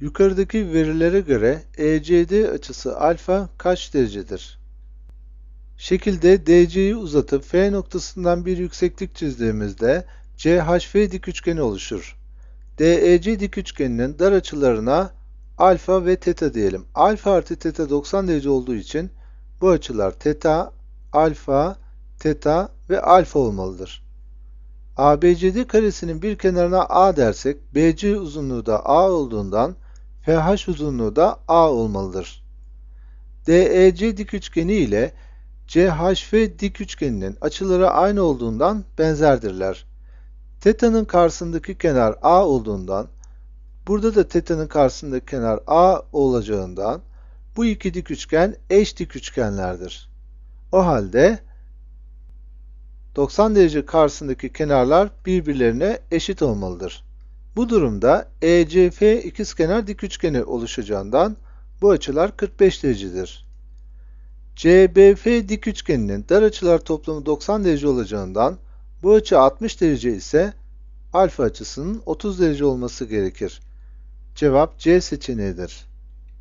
Yukarıdaki verilere göre ECD açısı alfa kaç derecedir? Şekilde DC'yi uzatıp F noktasından bir yükseklik çizdiğimizde CHF dik üçgeni oluşur. DEC dik üçgeninin dar açılarına alfa ve teta diyelim. Alfa artı teta 90 derece olduğu için bu açılar teta, alfa, teta ve alfa olmalıdır. ABCD karesinin bir kenarına A dersek, BC uzunluğu da A olduğundan FH uzunluğu da A olmalıdır. DEC dik üçgeni ile CHF dik üçgeninin açıları aynı olduğundan benzerdirler. Teta'nın karşısındaki kenar A olduğundan, burada da teta'nın karşısındaki kenar A olacağından, bu iki dik üçgen eş dik üçgenlerdir. O halde 90 derece karşısındaki kenarlar birbirlerine eşit olmalıdır. Bu durumda ECF ikizkenar dik üçgeni oluşacağından bu açılar 45 derecedir. CBF dik üçgeninin dar açılar toplamı 90 derece olacağından bu açı 60 derece ise alfa açısının 30 derece olması gerekir. Cevap C seçeneğidir.